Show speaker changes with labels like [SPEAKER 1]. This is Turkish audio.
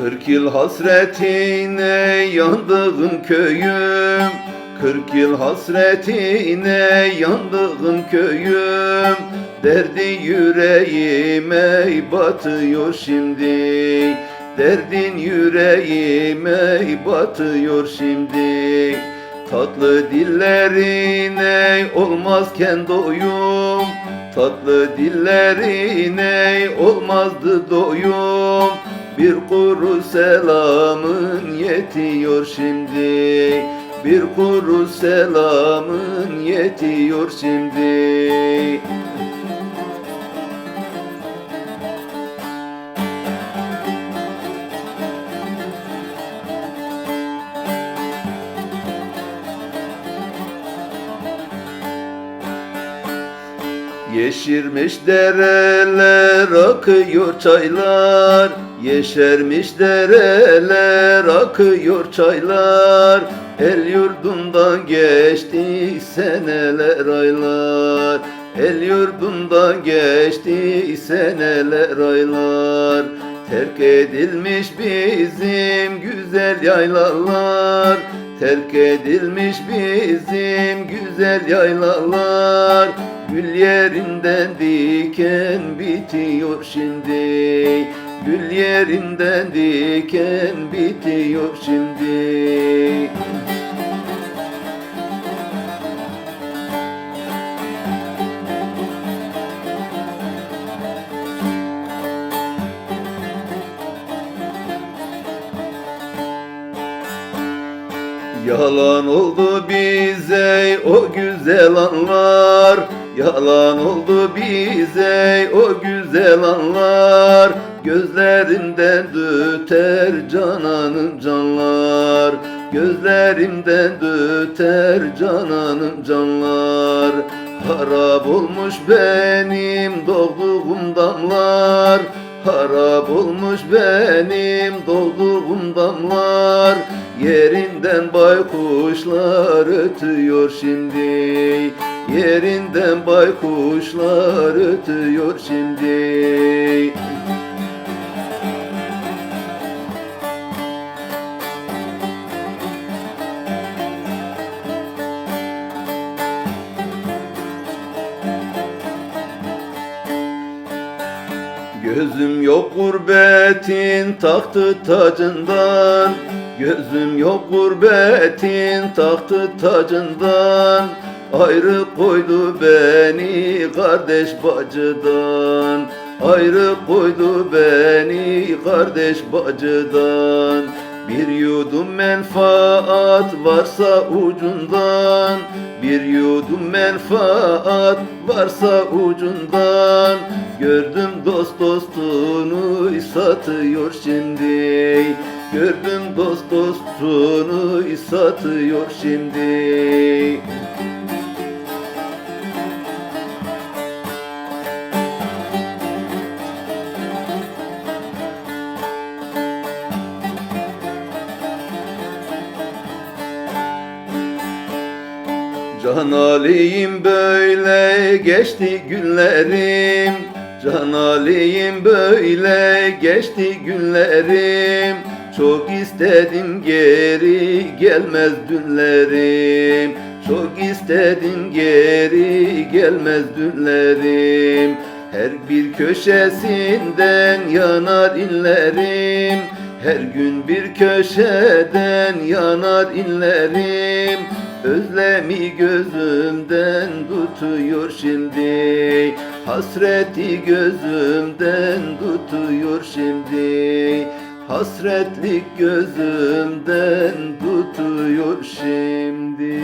[SPEAKER 1] Kırk yıl hasretine yandığım köyüm. Kırk yıl hasretine yandığım köyüm. Derdi yüreğime batıyor şimdi. Derdin yüreğime batıyor şimdi. Tatlı dillerine olmazken doyum. Tatlı dillerine olmazdı doyum Bir kuru selamın yetiyor şimdi. Bir kuru selamın yetiyor şimdi Yeşirmiş dereler akıyor çaylar. Yeşermiş dereler akıyor çaylar. El yurdundan geçti seneler aylar. El yurdundan geçti seneler aylar. Terk edilmiş bizim güzel yaylalar Terk edilmiş bizim güzel yaylalar Gül yerinden diken bitiyor şimdi. Gül yerinden diken bitiyor şimdi Yalan oldu bize o güzel anlar. Yalan oldu bize o güzel anlar. Gözlerimden döter cananım canlar. Gözlerimden döter cananım canlar. Harap olmuş benim doğduğum damlar. Harap olmuş benim doğduğum damlar Yerinden baykuşlar ötüyor şimdi. Yerinden baykuşlar ötüyor şimdi. Gözüm yok gurbetin tahtı tacından Gözüm yok gurbetin tahtı tacından. Ayrı koydu beni kardeş bacıdan. Ayrı koydu beni kardeş bacıdan. Bir yudum menfaat varsa ucundan. Bir yudum menfaat varsa ucundan. Gördüm dost dostunu satıyor şimdi Gördüm dost dostunu satıyor şimdi. Can aleyim böyle geçti günlerim. Can aleyim böyle geçti günlerim Çok istedim geri gelmez dünlerim. Çok istedim geri gelmez dünlerim. Her bir köşesinden yanar inlerim. Her gün bir köşeden yanar inlerim. Özlemi gözümden tutuyor şimdi. Hasreti gözümden tutuyor şimdi Hasretlik gözümden tutuyor şimdi